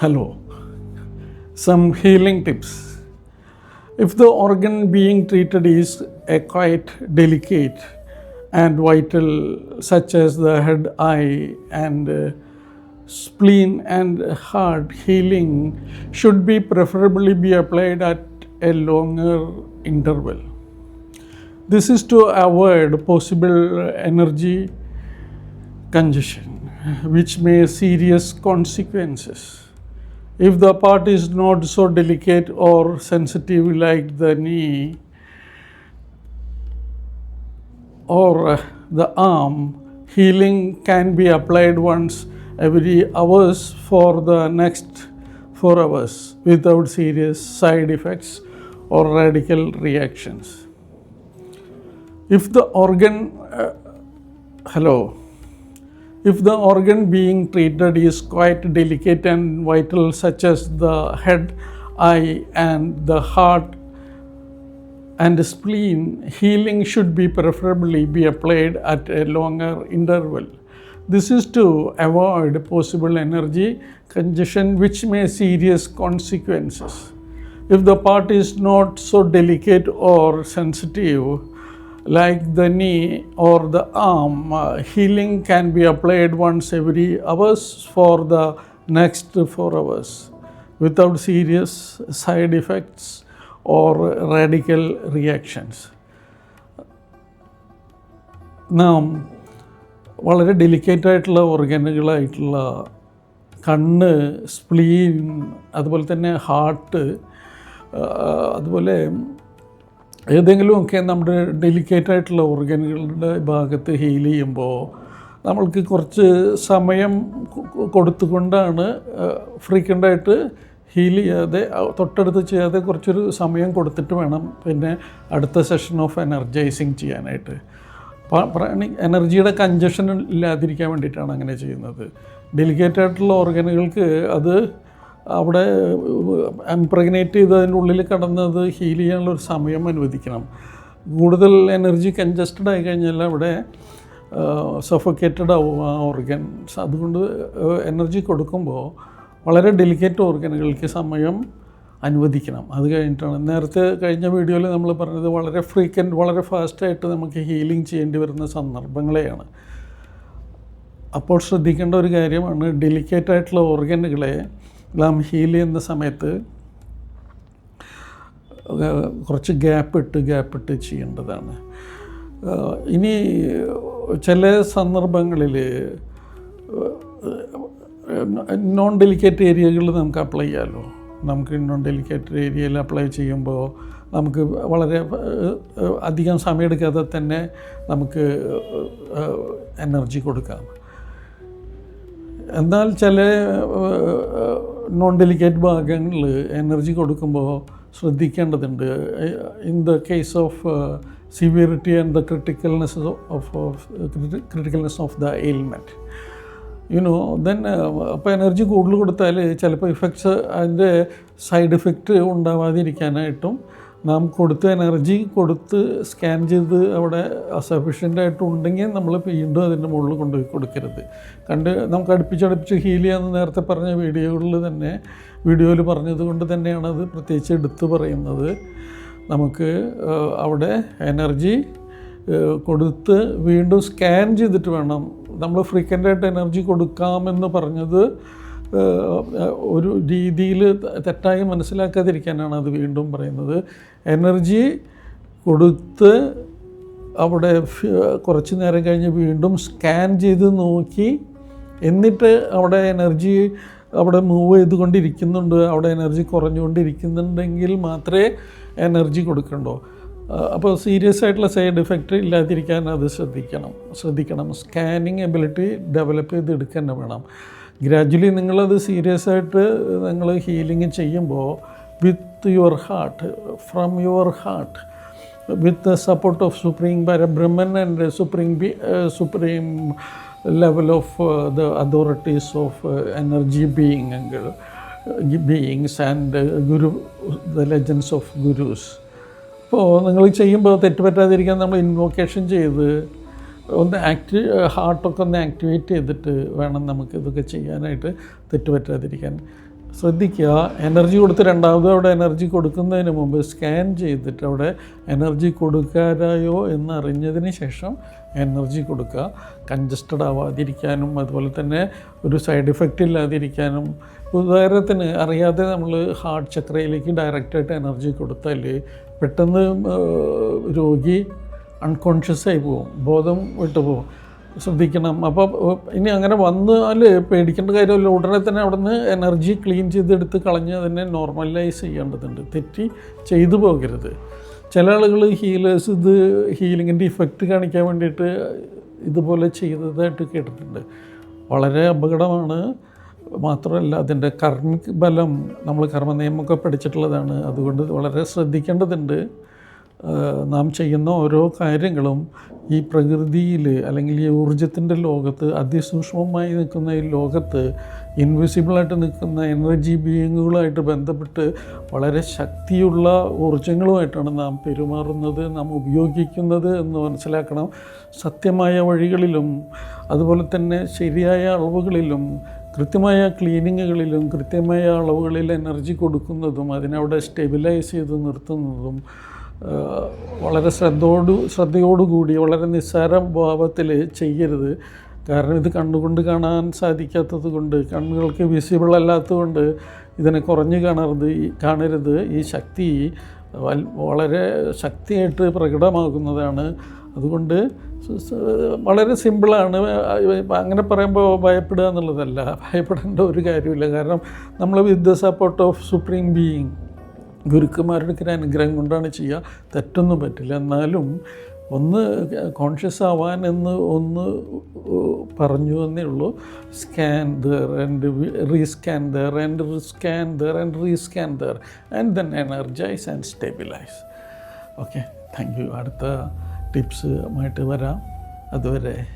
Hello. Some healing tips. If the organ being treated is a quite delicate and vital, such as the head, eye, and uh, spleen and heart, healing should be preferably be applied at a longer interval. This is to avoid possible energy congestion, which may serious consequences. If the part is not so delicate or sensitive like the knee or uh, the arm, healing can be applied once every hours for the next 4 hours without serious side effects or radical reactions. If the organ, uh, hello, if the organ being treated is quite delicate and vital, such as the head, eye, and the heart and spleen, healing should be preferably be applied at a longer interval. This is to avoid possible energy congestion which may serious consequences. If the part is not so delicate or sensitive, like the knee or the arm, uh, healing can be applied once every hours for the next four hours without serious side effects or radical reactions. നാം വളരെ delicate ആയിട്ടുള്ള ഓർഗനുകളായിട്ടുള്ള കണ്ണ് spleen അതുപോലെ തന്നെ heart അതുപോലെ ഏതെങ്കിലുമൊക്കെ നമ്മുടെ delicate ആയിട്ടുള്ള ഓർഗനുകളുടെ ഭാഗത്ത് ഹീൽ ചെയ്യുമ്പോൾ നമ്മൾക്ക് കുറച്ച് സമയം കൊടുത്തുകൊണ്ടാണ് ഫ്രീക്വന്റായിട്ട് ഹീൽ ചെയ്യാതെ തൊട്ടടുത്ത് ചെയ്യാതെ കുറച്ചൊരു സമയം കൊടുത്തിട്ട് വേണം പിന്നെ അടുത്ത സെഷൻ ഓഫ് എനർജൈസിങ് ചെയ്യാനായിട്ട്. എനർജിയുടെ കഞ്ചഷൻ ഇല്ലാതിരിക്കാൻ വേണ്ടിയിട്ടാണ് അങ്ങനെ ചെയ്യുന്നത്. ഡെലിക്കേറ്റ് ആയിട്ടുള്ള ഓർഗനുകൾക്ക് അത് അവിടെ ഇംപ്രഗ്നേറ്റ് ചെയ്ത് അതിന്റെ ഉള്ളിൽ കടന്നത് ഹീൽ ചെയ്യാനുള്ള ഒരു സമയം അനുവദിക്കണം. കൂടുതൽ എനർജി കൺജസ്റ്റഡ് ആയി കഴിഞ്ഞാൽ അവിടെ സഫോക്കേറ്റഡ് ആവും ആ ഓർഗൻസ്. അതുകൊണ്ട് എനർജി കൊടുക്കുമ്പോൾ വളരെ ഡെലിക്കേറ്റ് ഓർഗനുകൾക്ക് സമയം അനുവദിക്കണം. അത് കഴിഞ്ഞിട്ടാണ്. നേരത്തെ കഴിഞ്ഞ വീഡിയോയിൽ നമ്മൾ പറഞ്ഞത് വളരെ ഫ്രീക്വന്റ് വളരെ ഫാസ്റ്റായിട്ട് നമുക്ക് ഹീലിംഗ് ചെയ്യേണ്ടി വരുന്ന സന്ദർഭങ്ങളെയാണ്. അപ്പോൾ ശ്രദ്ധിക്കേണ്ട ഒരു കാര്യമാണ് ഡെലിക്കേറ്റ് ആയിട്ടുള്ള ഓർഗനുകളെ നാം ഹീൽ ചെയ്യുന്ന സമയത്ത് കുറച്ച് ഗ്യാപ്പ് ഇട്ട് ഗ്യാപ്പ് ഇട്ട് ചെയ്യേണ്ടതാണ്. ഇനി ചില സന്ദർഭങ്ങളിൽ നോൺ ഡെലിക്കേറ്റ് ഏരിയകൾ നമുക്ക് അപ്ലൈ ചെയ്യാമല്ലോ നമുക്ക് നോൺ ഡെലിക്കേറ്റ് ഏരിയയിൽ അപ്ലൈ ചെയ്യുമ്പോൾ നമുക്ക് വളരെ അധികം സമയമെടുക്കാതെ തന്നെ നമുക്ക് എനർജി കൊടുക്കാം. എന്നാൽ ചില നോൺ ഡെലിക്കേറ്റ് ഭാഗങ്ങളിൽ എനർജി കൊടുക്കുമ്പോൾ ശ്രദ്ധിക്കേണ്ടതുണ്ട്. In the case of severity and the criticalness of criticalness of the ailment you know then അപ്പോൾ എനർജി കൂടുതൽ കൊടുത്താൽ ചിലപ്പോൾ ഇഫക്ട്സ് അതിന്റെ സൈഡ് ഇഫക്റ്റ് ഉണ്ടാവാതിരിക്കാനായിട്ടും നാം കൊടുത്ത എനർജി കൊടുത്ത് സ്കാൻ ചെയ്ത് അവിടെ സഫീഷ്യന്റ് ആയിട്ടുണ്ടെങ്കിൽ നമ്മൾ വീണ്ടും അതിന്റെ മുകളിൽ കൊണ്ടുപോയി കൊടുക്കരുത്. കണ്ട് നമുക്ക് അടുപ്പിച്ചടുപ്പിച്ച് ഹീൽ ചെയ്യാമെന്ന് നേരത്തെ പറഞ്ഞ വീഡിയോകളിൽ തന്നെ വീഡിയോയിൽ പറഞ്ഞത് കൊണ്ട് തന്നെയാണ് അത് പ്രത്യേകിച്ച് എടുത്തു പറയുന്നത്. നമുക്ക് അവിടെ എനർജി കൊടുത്ത് വീണ്ടും സ്കാൻ ചെയ്തിട്ട് വേണം. നമ്മൾ ഫ്രീക്വന്റായിട്ട് എനർജി കൊടുക്കാമെന്ന് പറഞ്ഞത് ഒരു രീതിയിൽ തെറ്റായി മനസ്സിലാക്കാതിരിക്കാനാണ് അത് വീണ്ടും പറയുന്നത്. എനർജി കൊടുത്ത് അവിടെ കുറച്ച് നേരം കഴിഞ്ഞ് വീണ്ടും സ്കാൻ ചെയ്ത് നോക്കി എന്നിട്ട് അവിടെ എനർജി അവിടെ മൂവ് ചെയ്തുകൊണ്ടിരിക്കുന്നുണ്ട്. അവിടെ എനർജി കുറഞ്ഞുകൊണ്ടിരിക്കുന്നുണ്ടെങ്കിൽ മാത്രമേ എനർജി കൊടുക്കണ്ടോ? അപ്പോൾ സീരിയസ് ആയിട്ടുള്ള സൈഡ് ഇഫക്റ്റ് ഇല്ലാതിരിക്കാൻ അത് ശ്രദ്ധിക്കണം. ശ്രദ്ധിക്കണം. സ്കാനിങ് എബിലിറ്റി ഡെവലപ്പ് ചെയ്തെടുക്കുക തന്നെ വേണം. ഗ്രാജ്വലി നിങ്ങളത് സീരിയസ് ആയിട്ട് നിങ്ങൾ ഹീലിംഗ് ചെയ്യുമ്പോൾ with your heart from your heart and uh, Supreme, be- uh, Supreme level of uh, the authorities of uh, energy being, uh, beings and uh, Guru, the legends of Gurus. അപ്പോൾ നിങ്ങൾ ചെയ്യുമ്പോൾ തെറ്റ് പറ്റാതിരിക്കാൻ നമ്മൾ invocation ചെയ്ത് ഒന്ന് ആക്ടി ഹാർട്ടൊക്കെ ഒന്ന് activate ചെയ്തിട്ട് വേണം നമുക്ക് ഇതൊക്കെ ചെയ്യാനായിട്ട് തെറ്റുപറ്റാതിരിക്കാൻ. ശ്രദ്ധിക്കുക എനർജി കൊടുത്ത് രണ്ടാമത് അവിടെ എനർജി കൊടുക്കുന്നതിന് മുമ്പ് സ്കാൻ ചെയ്തിട്ട് അവിടെ എനർജി കൊടുക്കാരായോ എന്ന് അറിഞ്ഞതിന് ശേഷം എനർജി കൊടുക്കുക. കൺജസ്റ്റഡ് ആവാതിരിക്കാനും അതുപോലെ തന്നെ ഒരു സൈഡ് ഇഫക്റ്റ് ഇല്ലാതിരിക്കാനും. ഉദാഹരണത്തിന് അറിയാതെ നമ്മൾ ഹാർട്ട് ചക്രയിലേക്ക് ഡയറക്റ്റായിട്ട് എനർജി കൊടുത്താൽ പെട്ടെന്ന് രോഗി അൺകോൺഷ്യസ് ആയി പോകും ബോധം വിട്ടു പോകും ശ്രദ്ധിക്കണം. അപ്പോൾ ഇനി അങ്ങനെ വന്നാൽ പേടിക്കേണ്ട കാര്യമില്ല. ഉടനെ തന്നെ അവിടുന്ന് എനർജി ക്ലീൻ ചെയ്തെടുത്ത് കളഞ്ഞ് അതിനെ നോർമലൈസ് ചെയ്യേണ്ടതുണ്ട്. തെറ്റി ചെയ്തു പോകരുത്. ചില ആളുകൾ ഹീലേഴ്സ് ഇത് ഹീലിങ്ങിന്റെ ഇഫക്റ്റ് കാണിക്കാൻ വേണ്ടിയിട്ട് ഇതുപോലെ ചെയ്തതായിട്ട് കേട്ടിട്ടുണ്ട്. വളരെ അപകടമാണ്. മാത്രമല്ല അതിന്റെ കർമ്മിക് ബലം നമ്മൾ കർമ്മനിയമമൊക്കെ പഠിച്ചിട്ടുള്ളതാണ്. അതുകൊണ്ട് വളരെ ശ്രദ്ധിക്കേണ്ടതുണ്ട്. നാം ചെയ്യുന്ന ഓരോ കാര്യങ്ങളും ഈ പ്രകൃതിയിൽ അല്ലെങ്കിൽ ഈ ഊർജത്തിന്റെ ലോകത്ത് അതിസൂക്ഷ്മമായി നിൽക്കുന്ന ഈ ലോകത്ത് ഇൻവിസിബിളായിട്ട് നിൽക്കുന്ന എനർജി ബീയിങ്ങുകളായിട്ട് ബന്ധപ്പെട്ട് വളരെ ശക്തിയുള്ള ഊർജങ്ങളുമായിട്ടാണ് നാം പെരുമാറുന്നത് നാം ഉപയോഗിക്കുന്നത് എന്ന് മനസ്സിലാക്കണം. സത്യമായ വഴികളിലും അതുപോലെ തന്നെ ശരിയായ അളവുകളിലും കൃത്യമായ ക്ലീനിങ്ങുകളിലും കൃത്യമായ അളവുകളിൽ എനർജി കൊടുക്കുന്നതും അതിനവിടെ സ്റ്റെബിലൈസ് ചെയ്ത് നിർത്തുന്നതും വളരെ ശ്രദ്ധയോട് ശ്രദ്ധയോടുകൂടി വളരെ നിസ്സാര ഭാവത്തിൽ ചെയ്യരുത്. കാരണം ഇത് കണ്ണുകൊണ്ട് കാണാൻ സാധിക്കാത്തത് കൊണ്ട് കണ്ണുകൾക്ക് വിസിബിൾ അല്ലാത്തത് കൊണ്ട് ഇതിനെ കുറഞ്ഞു കാണരുത് കാണരുത്. ഈ ശക്തി വളരെ ശക്തിയായിട്ട് പ്രകടമാകുന്നതാണ്. അതുകൊണ്ട് വളരെ സിമ്പിളാണ് അങ്ങനെ പറയുമ്പോൾ ഭയപ്പെടുക എന്നുള്ളതല്ല. ഭയപ്പെടേണ്ട ഒരു കാര്യമില്ല. കാരണം നമ്മൾ with the support of supreme being ഗുരുക്കന്മാരുടെ ഒക്കെ അനുഗ്രഹം കൊണ്ടാണ് ചെയ്യുക. തെറ്റൊന്നും പറ്റില്ല. എന്നാലും ഒന്ന് കോൺഷ്യസ് ആവാൻ എന്ന് ഒന്ന് പറഞ്ഞു എന്നേ ഉള്ളൂ. Scan there and rescan there and scan there and rescan there and then energise and stabilise okay thank you അടുത്ത ടിപ്സുമായിട്ട് വരാം. അതുവരെ